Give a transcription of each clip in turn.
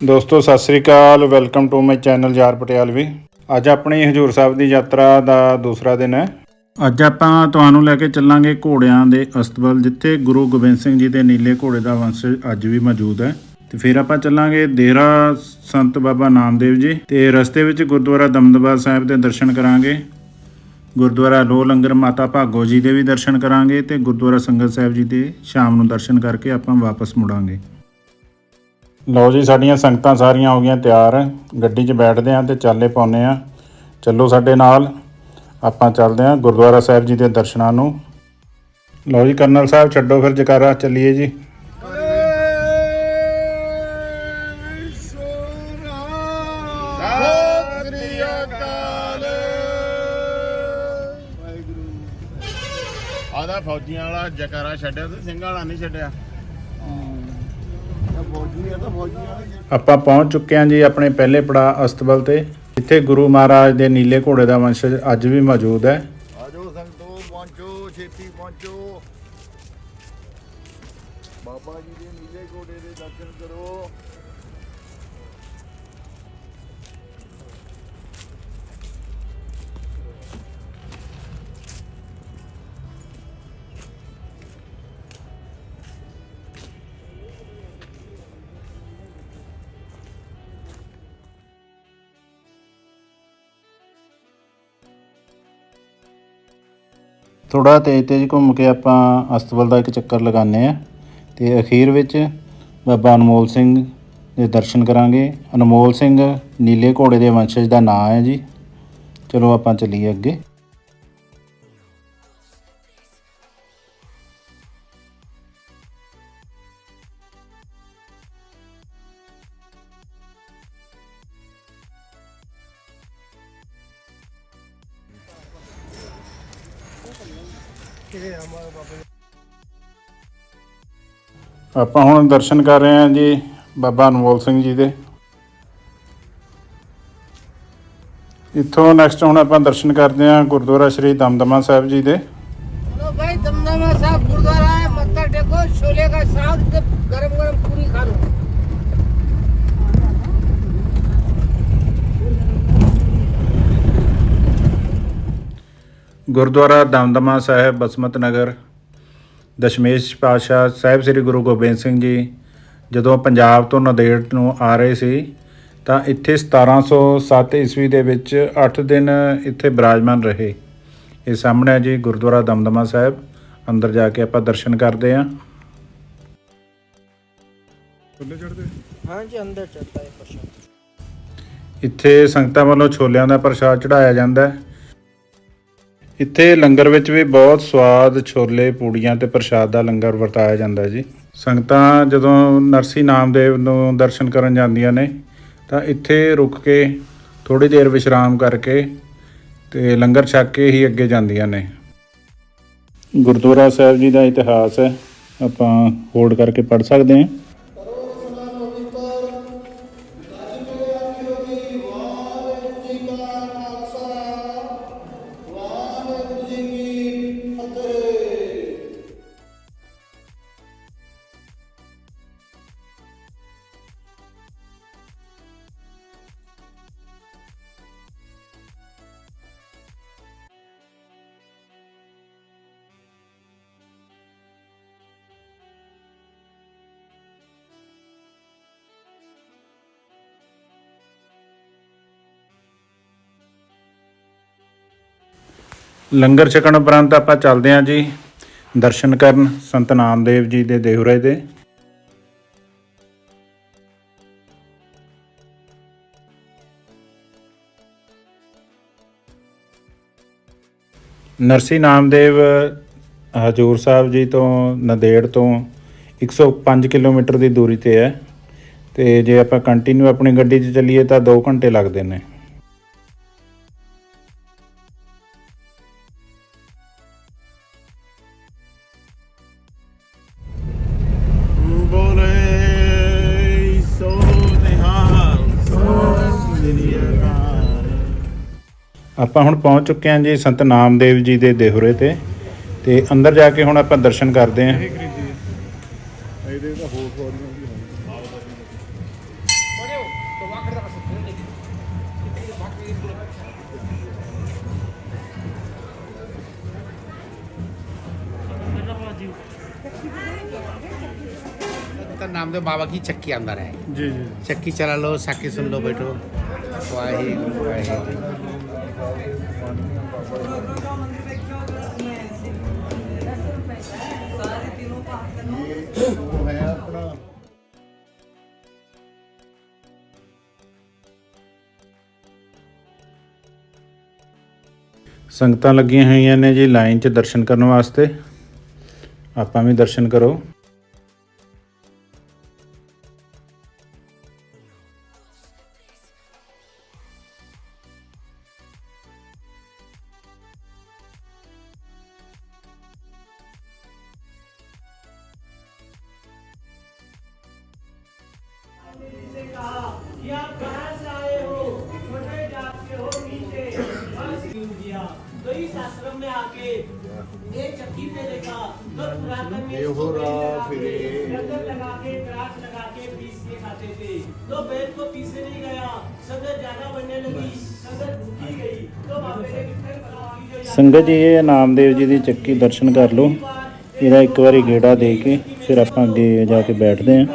ਦੋਸਤੋ, ਸਤਿ ਸ੍ਰੀ ਅਕਾਲ। Welcome to my channel Yaar Patialvi ਅੱਜ ਆਪਣੀ ਹਜੂਰ ਸਾਹਿਬ ਦੀ ਯਾਤਰਾ ਦਾ ਦੂਸਰਾ ਦਿਨ ਹੈ। ਅੱਜ ਆਪਾਂ ਤੁਹਾਨੂੰ ਲੈ ਕੇ ਚੱਲਾਂਗੇ ਘੋੜਿਆਂ ਦੇ ਅਸਤਬਲ, ਜਿੱਥੇ ਗੁਰੂ ਗੋਬਿੰਦ ਸਿੰਘ ਜੀ ਦੇ ਨੀਲੇ ਘੋੜੇ ਦਾ ਵੰਸ਼ਜ ਅੱਜ ਵੀ ਮੌਜੂਦ ਹੈ। ਤੇ ਫਿਰ ਆਪਾਂ ਚੱਲਾਂਗੇ ਦੇਰਾ ਸੰਤ ਬਾਬਾ ਨਾਮਦੇਵ ਜੀ ਤੇ ਰਸਤੇ ਵਿੱਚ ਗੁਰਦੁਆਰਾ ਦਮਦਮਾ ਸਾਹਿਬ ਦੇ ਦਰਸ਼ਨ ਕਰਾਂਗੇ। ਗੁਰਦੁਆਰਾ ਲੋ ਲੰਗਰ ਮਾਤਾ ਭਾਗੋ ਜੀ ਦੇ ਵੀ ਦਰਸ਼ਨ ਕਰਾਂਗੇ ਤੇ ਗੁਰਦੁਆਰਾ ਸੰਗਤ ਸਾਹਿਬ ਜੀ ਦੇ ਸ਼ਾਮ ਨੂੰ ਦਰਸ਼ਨ ਕਰਕੇ ਆਪਾਂ ਵਾਪਸ ਮੁੜਾਂਗੇ। ਲਓ ਜੀ, ਸਾਡੀਆਂ ਸੰਗਤਾਂ ਸਾਰੀਆਂ ਹੋ ਗਈਆਂ ਤਿਆਰ। ਗੱਡੀ 'ਚ ਬੈਠਦੇ ਆਂ ਤੇ ਚਾਲੇ ਪਾਉਨੇ ਆ। ਚੱਲੋ ਸਾਡੇ ਨਾਲ। ਆਪਾਂ ਚੱਲਦੇ ਆਂ ਗੁਰਦੁਆਰਾ ਸਾਹਿਬ ਜੀ ਦੇ ਦਰਸ਼ਨਾਂ ਨੂੰ। ਲਓ ਜੀ, ਕਰਨਲ ਸਾਹਿਬ, ਛੱਡੋ ਫਿਰ ਜਕਾਰਾ, ਚੱਲੀਏ ਜੀ। ਆਦਾ ਫੌਜੀਆਂ ਵਾਲਾ ਜਕਾਰਾ ਛੱਡਿਆ ਤੇ ਸਿੰਘਾਂ ਵਾਲਾ ਨਹੀਂ ਛੱਡਿਆ। ਆਪਾਂ ਪਹੁੰਚ ਚੁੱਕੇ ਹਾਂ ਜੀ ਆਪਣੇ ਪਹਿਲੇ ਪੜਾਅ ਅਸਤਬਲ ਤੇ। ਜਿੱਥੇ ਗੁਰੂ ਮਹਾਰਾਜ ਦੇ ਨੀਲੇ ਘੋੜੇ ਦਾ ਵੰਸ਼ਜ ਅੱਜ ਵੀ ਮੌਜੂਦ ਹੈ। ਆਜੋ ਸੰਗਤੋ, ਪਹੁੰਚੋ, ਛੇਤੀ ਪਹੁੰਚੋ। ਥੋੜਾ ਤੇਜ਼ ਤੇਜ਼ ਘੁੰਮ ਕੇ ਆਪਾਂ ਅਸਤਬਲ ਦਾ ਇੱਕ ਚੱਕਰ ਲਗਾਉਂਦੇ ਆ ਤੇ ਅਖੀਰ ਵਿੱਚ ਬਾਬਾ ਅਨਮੋਲ ਸਿੰਘ ਦੇ ਦਰਸ਼ਨ ਕਰਾਂਗੇ। ਅਨਮੋਲ ਸਿੰਘ ਨੀਲੇ ਘੋੜੇ ਦੇ ਵੰਸ਼ਜ ਦਾ ਨਾਂ ਹੈ ਜੀ। ਚਲੋ ਆਪਾਂ ਚੱਲੀਏ ਅੱਗੇ। ਆਪਾਂ ਹੁਣ ਦਰਸ਼ਨ ਕਰ ਰਹੇ ਹਾਂ ਜੀ ਬਾਬਾ ਅਨਮੋਲ ਸਿੰਘ ਜੀ ਦੇ। ਇੱਥੋਂ ਨੈਕਸਟ ਹੁਣ ਆਪਾਂ ਦਰਸ਼ਨ ਕਰਦੇ ਹਾਂ ਗੁਰਦੁਆਰਾ ਸ਼੍ਰੀ ਦਮਦਮਾ ਸਾਹਿਬ ਜੀ ਦੇ। ਹਲੋ ਭਾਈ ਦਮਦਮਾ ਸਾਹਿਬ ਗੁਰਦੁਆਰਾ ਹੈ ਮੱਥਾ ਟੇਕੋ ਛੋਲੇ ਦਾ ਸਾਗ ਤੇ ਗਰਮ ਗਰਮ ਗੁਰਦੁਆਰਾ ਦਮਦਮਾ ਸਾਹਿਬ ਬਸਮਤ ਨਗਰ ਦਸ਼ਮੇਸ਼ ਪਾਤਸ਼ਾਹ ਸਾਹਿਬ ਸ੍ਰੀ ਗੁਰੂ ਗੋਬਿੰਦ ਸਿੰਘ ਜੀ ਜਦੋਂ ਪੰਜਾਬ ਤੋਂ ਨੰਦੇੜ ਨੂੰ ਆ ਰਹੇ ਸੀ ਤਾਂ ਇੱਥੇ 1707 ਈਸਵੀ ਦੇ ਵਿੱਚ 8 ਦਿਨ ਇੱਥੇ ਬਿਰਾਜਮਾਨ ਰਹੇ। ਇਹ ਸਾਹਮਣੇ ਹੈ ਜੀ ਗੁਰਦੁਆਰਾ ਦਮਦਮਾ ਸਾਹਿਬ ਅੰਦਰ ਜਾ ਕੇ ਆਪਾਂ ਦਰਸ਼ਨ ਕਰਦੇ ਆਂ ਛੋਲੇ ਚੜਦੇ ਹਾਂ ਪ੍ਰਸ਼ਾਦ। ਇੱਥੇ ਸੰਗਤਾਂ ਵੱਲੋਂ ਛੋਲਿਆਂ ਦਾ ਪ੍ਰਸ਼ਾਦ ਚੜਾਇਆ ਜਾਂਦਾ ਹੈ। ਇੱਥੇ ਲੰਗਰ ਵਿੱਚ ਵੀ ਬਹੁਤ ਸਵਾਦ ਛੋਲੇ, ਪੂੜੀਆਂ ਤੇ ਪ੍ਰਸ਼ਾਦ ਦਾ ਲੰਗਰ ਵਰਤਾਇਆ ਜਾਂਦਾ ਜੀ। ਸੰਗਤਾਂ ਜਦੋਂ ਨਰਸੀ ਨਾਮਦੇਵ ਨੂੰ ਦਰਸ਼ਨ ਕਰਨ ਜਾਂਦੀਆਂ ਨੇ, ਤਾਂ ਇੱਥੇ ਰੁਕ ਕੇ ਥੋੜੀ ਦੇਰ ਵਿਸ਼ਰਾਮ ਕਰਕੇ ਤੇ ਲੰਗਰ ਛਕ ਕੇ ਹੀ ਅੱਗੇ ਜਾਂਦੀਆਂ ਨੇ। ਗੁਰਦੁਆਰਾ ਸਾਹਿਬ ਜੀ ਦਾ ਇਤਿਹਾਸ ਹੈ, ਆਪਾਂ ਹੋਲਡ ਕਰਕੇ ਪੜ ਸਕਦੇ ਹਾਂ। ਲੰਗਰ ਛਕਣ ਉਪਰੰਤ ਆਪਾਂ ਚੱਲਦੇ ਹਾਂ ਜੀ। ਦਰਸ਼ਨ ਕਰਨ ਸੰਤ ਨਾਮਦੇਵ ਜੀ ਦੇ ਦੇਹੁਰੇ ਦੇ ਨਰਸੀ ਨਾਮਦੇਵ, ਹਜੂਰ ਸਾਹਿਬ ਜੀ ਤੋਂ ਨੰਦੇੜ ਤੋਂ 105 ਕਿਲੋਮੀਟਰ ਦੀ ਦੂਰੀ ਤੇ ਹੈ। ਤੇ ਜੇ ਆਪਾਂ ਕੰਟੀਨਿਊ ਆਪਣੀ ਗੱਡੀ 'ਚ ਚੱਲੀਏ ਤਾਂ 2 ਘੰਟੇ ਲੱਗਦੇ ਨੇ। ਆਪਾਂ ਹੁਣ ਪਹੁੰਚ ਚੁੱਕੇ ਹਾਂ ਜੀ ਸੰਤ ਨਾਮਦੇਵ ਜੀ ਦੇ ਦੇਹੁਰੇ ਤੇ ਤੇ ਅੰਦਰ ਜਾ ਕੇ ਹੁਣ ਆਪਾਂ ਦਰਸ਼ਨ ਕਰਦੇ ਹਾਂ। ਇਹਦੇ ਤਾਂ ਹੋਰ ਸਵਾਰੀਆਂ नामदेव बाबा की चक्की अंदर है ਜੀ ਜੀ चक्की चला लो साकी सुन लो बैठो वाहिगुरु वाहिगुरु वो है अपना ਸੰਗਤਾਂ ਲੱਗੀਆਂ ਹੋਈਆਂ ਨੇ ਜੀ ਲਾਈਨ 'ਚ ਦਰਸ਼ਨ ਕਰਨ ਵਾਸਤੇ ਆਪਾਂ ਵੀ ਦਰਸ਼ਨ ਕਰੋ ਸੰਗਤ ਜੀ, ਇਹ ਨਾਮਦੇਵ ਜੀ ਦੀ ਚੱਕੀ ਦਰਸ਼ਨ ਕਰ ਲਓ। ਇਹਦਾ ਇੱਕ ਵਾਰੀ ਗੇੜਾ ਦੇ ਕੇ ਫਿਰ ਆਪਾਂ ਅੱਗੇ ਜਾ ਕੇ ਬੈਠਦੇ ਹਾਂ।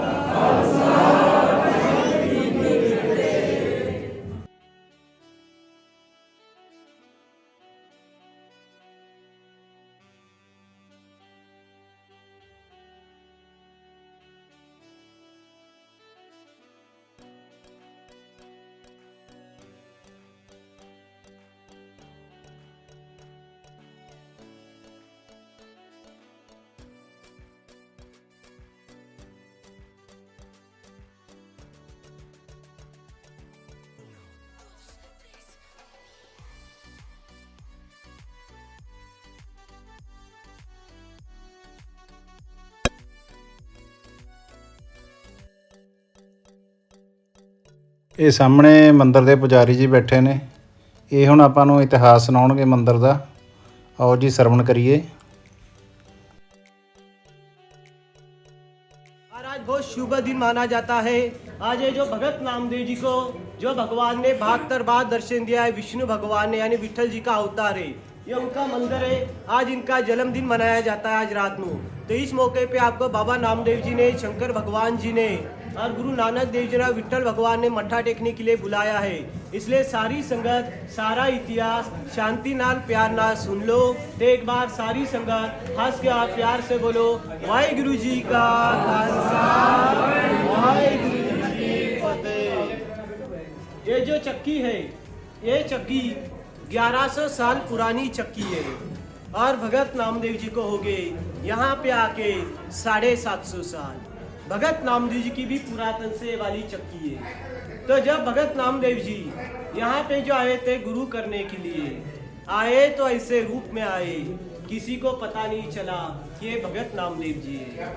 ਇਹ ਸਾਹਮਣੇ ਮੰਦਿਰ ਦੇ ਪੁਜਾਰੀ ਜੀ ਬੈਠੇ ਨੇ ਇਹ ਹੁਣ ਆਪਾਂ ਨੂੰ ਇਤਿਹਾਸ ਸੁਣਾਉਣਗੇ ਮੰਦਿਰ ਦਾ ਆਓ ਜੀ ਸਰਵਣ ਕਰੀਏ और आज बहुत शुभ दिन माना जाता है आज ये जो भगत नामदेव जी को जो भगवान ने बहत्तर बार दर्शन दिया है विष्णु भगवान ने यानी विठल जी का अवतार है ये उनका मंदिर है आज इनका जन्मदिन मनाया जाता है आज रात में तो इस मौके पे आपको बाबा नामदेव जी ने शंकर भगवान जी ने और गुरु नानक देव जी विठल भगवान ने मत्था टेकने के लिए बुलाया है। इसलिए सारी संगत, सारा इतिहास शांति नाल प्यार नाल सुन लो। एक बार सारी संगत हंस के आप प्यार से बोलो वाहे गुरु जी का खालसा वाहे गुरु जी फतेह। ये जो चक्की है, ये चक्की 1100 साल पुरानी चक्की है और भगत नामदेव जी को हो गए यहाँ पे आके साढ़े सात सौ साल। भगत नामदेव जी की भी पुरातन से वाली चक्की है। तो जब भगत नामदेव जी यहाँ पे जो आए थे गुरु करने के लिए, आए तो ऐसे रूप में आए, किसी को पता नहीं चला कि ये भगत नामदेव जी है।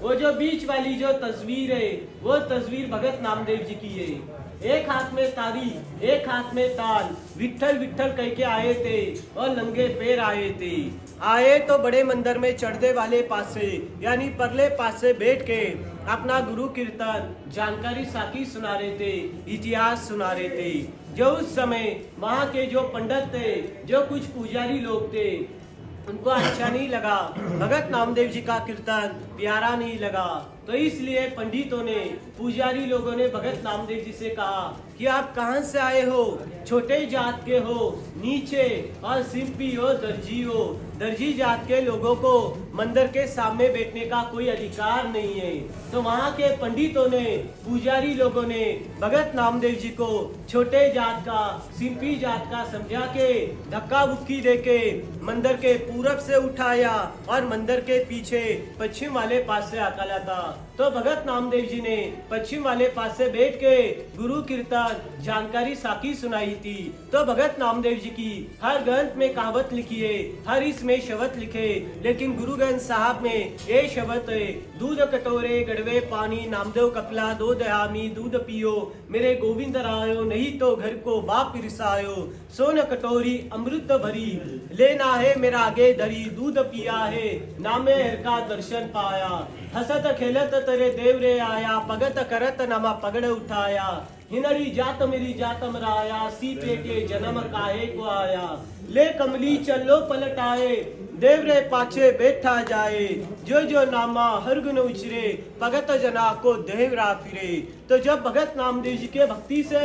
वो जो बीच वाली जो तस्वीर है, वो तस्वीर भगत नामदेव जी की है। एक हाथ में तारी एक हाथ में ताल विठल विठल कह के आए थे और नंगे पैर आए थे। आए तो बड़े मंदिर में चढ़ते वाले पासे, यानी परले पासे बैठ के अपना गुरु कीर्तन, जानकारी साकी सुना रहे थे, इतिहास सुना रहे थे। जो उस समय वहाँ के जो पंडित थे, जो कुछ पुजारी लोग थे, उनको अच्छा नहीं लगा। भगत नामदेव जी का कीर्तन प्यारा नहीं लगा। तो इसलिए पंडितों ने, पुजारी लोगों ने भगत नामदेव जी से कहा कि आप कहाँ से आए हो? छोटे जात के हो, नीचे और सिंपी हो, दर्जी हो। दर्जी जात के लोगों को मंदिर के सामने बैठने का कोई अधिकार नहीं है। तो वहाँ के पंडितों ने, पुजारी लोगों ने भगत नामदेव जी को छोटे जात का, सिंपी जात का समझा के, धक्का बुक्की दे के मंदिर के पूरब से उठाया और मंदिर के पीछे पश्चिम वाले पास से अकाला 아 तो भगत नामदेव जी ने पश्चिम वाले पास से बैठ के गुरु कीर्तन जानकारी साकी सुनाई थी। तो भगत नामदेव जी की हर ग्रंथ में कहावत लिखी है, हर इसमें शब्द लिखे, लेकिन गुरु ग्रंथ साहब में ये शब्द है, दूध कटोरे गड़वे पानी, नामदेव कपला, दो दयामी, दूध पियो, मेरे गोविंद रायो, नहीं तो घर को बाप रिसायो, सोन कटोरी, अमृत भरी, लेना है मेरा आगे धरी, दूध पिया है, नामे का दर्शन पाया, हसत खेलत तेरे देव रे आया भगत करत नामा पगड़ उठाया हिनरी जात मेरी जात मराया सीपे के जन्म काहे को आया ले कमली चलो पलटाए देव रे पाछे बैठा जाए। जो जो नामा हर गुण उचरे भगत जना को देवरा फिरे। तो जब भगत नामदेव जी के भक्ति से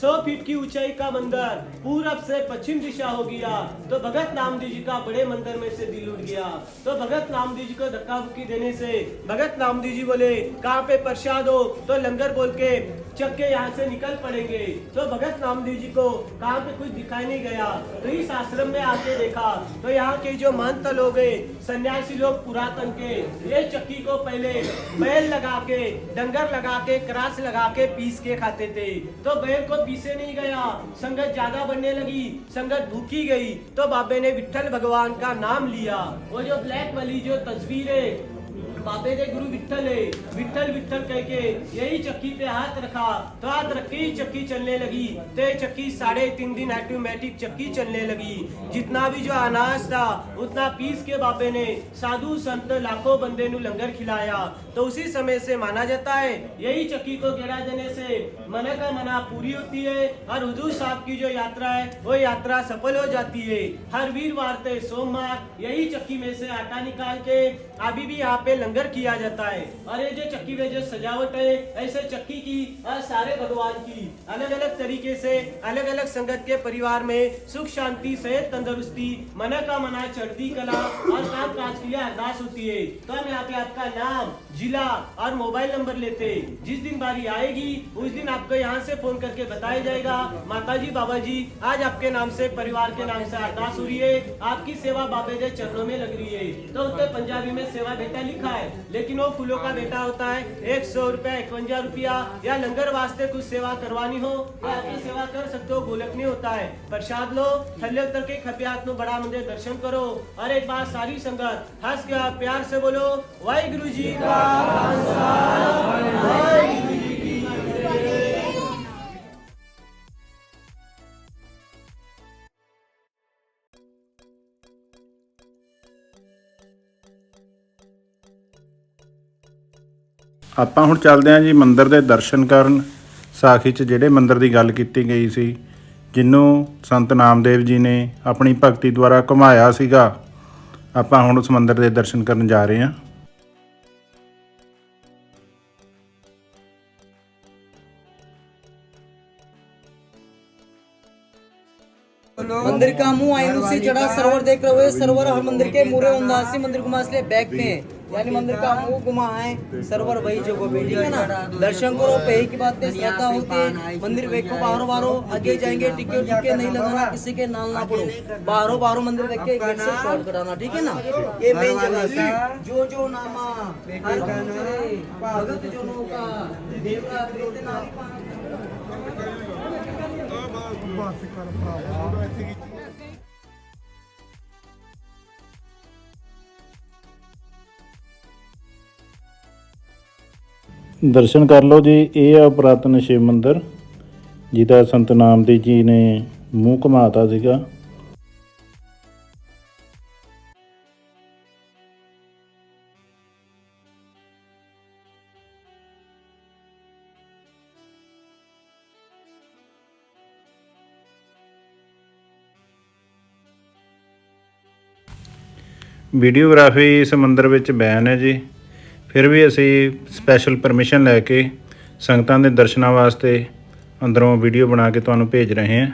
100 फीट की ऊंचाई का मंदिर पूरब से पश्चिम दिशा हो गया तो भगत नामदेव जी का बड़े मंदिर में से दिल उठ गया। तो भगत नामदेव जी को धक्का मुक्की देने से भगत नामदेव जी बोले, कहाँ पे प्रसाद हो? तो लंगर बोल के चक्के यहाँ से निकल पड़ेंगे। तो भगत नामदेव जी को कहाँ पे कुछ दिखाई नहीं गया। तो इस आश्रम में आके देखा तो यहाँ के जो महंत लोग सन्यासी लोग पुरातन के, ये चक्की को पहले बैल लगा के डंगर लगा के क्रास लगा के पीस के खाते थे। तो बैल को पीसे नहीं गया, संगत ज़्यादा बनने लगी, संगत भूखी गई तो बाबे ने विठल भगवान का नाम लिया। वो जो ब्लैक वाली जो तस्वीर है बाबे दे गुरु विठल है विठल विठल कह के यही चक्की पे हाथ रखा तो हाथ रखी चक्की चलने लगी तो चक्की साढ़े तीन दिन ऑटोमेटिक चक्की चलने लगी। जितना भी जो अनाज था, उतना पीस के बाबे ने साधु संत लाखों बंदे नु लंगर खिलाया। तो उसी समय से माना जाता है, यही चक्की को गिरा देने से मन का मना पूरी होती है, और हुजूर साहब की जो यात्रा है, वो यात्रा सफल हो जाती है। हर वीरवार सोमवार, यही चक्की में से आटा निकाल के, अभी भी यहाँ पे लंगर किया जाता है। और ये जो चक्की में जो सजावट है ऐसे चक्की की और सारे भगवान की। अलग अलग तरीके से अलग अलग संगत के परिवार में सुख शांति सेहत तंदुरुस्ती मना का मना चढ़ती कला और काम काज के लिए अरदास होती है। तो हम यहाँ पे आपका नाम जिला और मोबाइल नंबर लेते जिस दिन बारी आएगी उस दिन आपको यहाँ से फ़ोन करके बताया जाएगा माता जी बाबा जी आज आपके नाम से परिवार के नाम से अरदास हो रही है। आपकी सेवा बाबे के चरणों में लग रही है। तो उसके पंजाबी में सेवा बेटा लिखा है। लेकिन वो फूलों का देता होता है। एक सौ रूपया, इकवंजा रूपया या लंगर वास्ते कुछ सेवा करवानी हो, या अपनी सेवा कर सकते हो, गोलक नहीं होता है। प्रसाद लो, थल्ले उतर के हाथ नो बड़ा मंदिर दर्शन करो। और एक बार सारी संगत हंस के प्यार से बोलो वाहे गुरु जी का ਆਪਾਂ ਹੁਣ ਚੱਲਦੇ ਹਾਂ ਜੀ ਮੰਦਿਰ ਦੇ ਦਰਸ਼ਨ ਕਰਨ ਸਾਖੀ 'ਚ ਜਿਹੜੇ ਮੰਦਿਰ ਦੀ ਗੱਲ ਕੀਤੀ ਗਈ ਸੀ ਜਿਹਨੂੰ ਸੰਤ ਨਾਮਦੇਵ ਜੀ ਨੇ ਆਪਣੀ ਭਗਤੀ ਦੁਆਰਾ ਘੁਮਾਇਆ ਸੀਗਾ ਆਪਾਂ ਹੁਣ ਉਸ ਮੰਦਿਰ ਦੇ ਦਰਸ਼ਨ ਕਰਨ ਜਾ ਰਹੇ ਹਾਂ मंदिर का मुंह आइनू से चढ़ा सरोवर देख रहे हो सरोवर हर मंदिर के मुरे उन्दासी मंदिर घुमा इसलिए बैक में है। यानी मंदिर का मुँह घुमा है सरोवर वही जगह पे ठीक है ना दर्शन करो पे की बात पे श्रद्धा होती है मंदिर देखो बाहरों बाहरों आगे जाएँगे टिके टिके नहीं लगाना किसी के नाल ना पड़ो बाहरों बारो मंदिर देख के गेट से शॉर्ट कराना ठीक है ना ये मेन जगह है जो जो नामा हर भगत जनों का देवरा प्रीत नारी पाना ਦਰਸ਼ਨ ਕਰ ਲਓ ਜੀ, ਇਹ ਆ ਪੁਰਾਤਨ ਸ਼ਿਵ ਮੰਦਿਰ, ਜਿਹਦਾ ਸੰਤ ਨਾਮਦੇਵ ਜੀ ਨੇ ਮੂੰਹ ਘੁਮਾਤਾ ਸੀਗਾ। ਵੀਡੀਓਗ੍ਰਾਫੀ ਇਸ ਮੰਦਰ ਵਿੱਚ ਬੈਨ ਹੈ ਜੀ। ਫਿਰ ਵੀ ਅਸੀਂ ਸਪੈਸ਼ਲ ਪਰਮਿਸ਼ਨ ਲੈ ਕੇ ਸੰਗਤਾਂ ਦੇ ਦਰਸ਼ਨਾਂ ਵਾਸਤੇ ਅੰਦਰੋਂ ਵੀਡੀਓ ਬਣਾ ਕੇ ਤੁਹਾਨੂੰ ਭੇਜ ਰਹੇ ਹਾਂ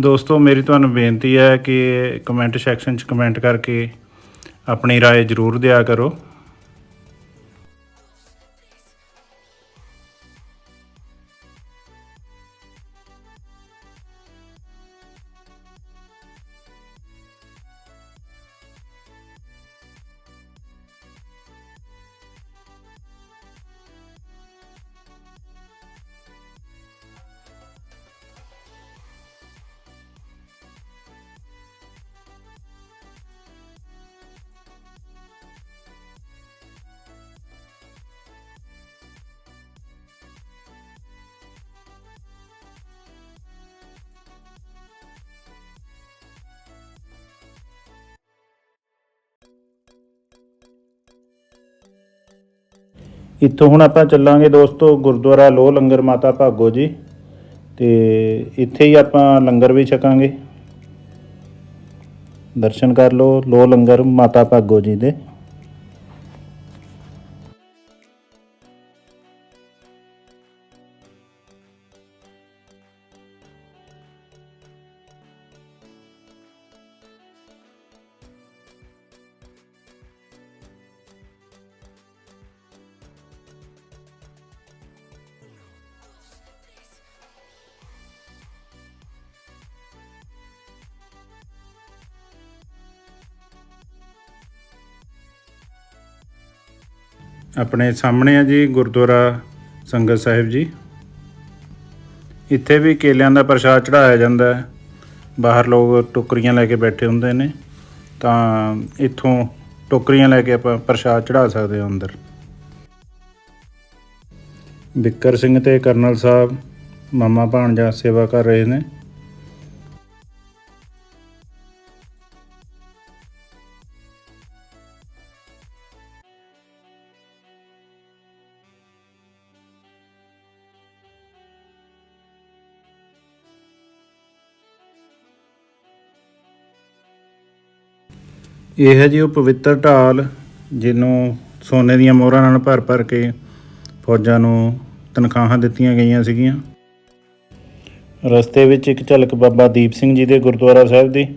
ਦੋਸਤੋ ਮੇਰੀ ਤੁਹਾਨੂੰ ਬੇਨਤੀ ਹੈ ਕਿ ਕਮੈਂਟ ਸੈਕਸ਼ਨ 'ਚ ਕਮੈਂਟ ਕਰਕੇ ਆਪਣੀ رائے ਜ਼ਰੂਰ ਦਿਆ ਕਰੋ ਇੱਥੋਂ ਹੁਣ ਆਪਾਂ ਚੱਲਾਂਗੇ ਦੋਸਤੋ ਗੁਰਦੁਆਰਾ ਲੋਹ ਲੰਗਰ ਮਾਤਾ ਭਾਗੋ ਜੀ। ਤੇ ਇੱਥੇ ਹੀ ਆਪਾਂ ਲੰਗਰ ਵੀ ਛਕਾਂਗੇ। ਦਰਸ਼ਨ ਕਰ ਲਓ ਲੋਹ ਲੰਗਰ ਮਾਤਾ ਭਾਗੋ ਜੀ ਦੇ। ਆਪਣੇ ਸਾਹਮਣੇ ਆ ਜੀ ਗੁਰਦੁਆਰਾ ਸੰਗਤ ਸਾਹਿਬ ਜੀ। ਇੱਥੇ ਵੀ ਕੇਲਿਆਂ ਦਾ ਪ੍ਰਸ਼ਾਦ ਚੜਾਇਆ ਜਾਂਦਾ ਹੈ। ਬਾਹਰ ਲੋਕ ਟੋਕਰੀਆਂ ਲੈ ਕੇ ਬੈਠੇ ਹੁੰਦੇ ਨੇ। ਤਾਂ ਇੱਥੋਂ ਟੋਕਰੀਆਂ ਲੈ ਕੇ ਆਪਾਂ ਪ੍ਰਸ਼ਾਦ ਚੜਾ ਸਕਦੇ ਹਾਂ ਅੰਦਰ। ਬਿੱਕਰ ਸਿੰਘ ਤੇ ਕਰਨਲ ਸਾਹਿਬ, ਮਾਮਾ ਭਾਣਜਾ ਸੇਵਾ ਕਰ ਰਹੇ ਨੇ। ਇਹ ਹੈ ਜੀ ਉਹ ਪਵਿੱਤਰ ਢਾਲ ਜਿਹਨੂੰ ਸੋਨੇ ਦੀਆਂ ਮੋਹਰਾਂ ਨਾਲ ਭਰ ਭਰ ਕੇ ਫੌਜਾਂ ਨੂੰ ਤਨਖਾਹਾਂ ਦਿੱਤੀਆਂ ਗਈਆਂ ਸੀਗੀਆਂ। ਰਸਤੇ ਵਿੱਚ ਇੱਕ ਝਲਕ ਬਾਬਾ ਦੀਪ ਸਿੰਘ ਜੀ ਦੇ ਗੁਰਦੁਆਰਾ ਸਾਹਿਬ ਦੀ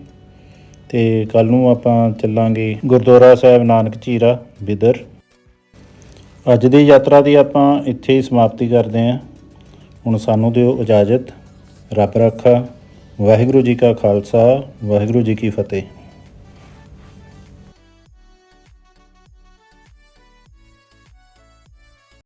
ਤੇ ਕੱਲ ਨੂੰ ਆਪਾਂ ਚੱਲਾਂਗੇ ਗੁਰਦੁਆਰਾ ਸਾਹਿਬ ਨਾਨਕ ਝੀਰਾ ਬਿਦਰ। ਅੱਜ ਦੀ ਯਾਤਰਾ ਦੀ ਆਪਾਂ ਇੱਥੇ ਹੀ ਸਮਾਪਤੀ ਕਰਦੇ ਹਾਂ। ਹੁਣ ਸਾਨੂੰ ਦਿਓ ਇਜਾਜ਼ਤ। ਰੱਬ ਰੱਖਾ। ਵਾਹਿਗੁਰੂ ਜੀ ਕਾ ਖਾਲਸਾ। ਵਾਹਿਗੁਰੂ ਜੀ ਕੀ ਫਤਿਹ।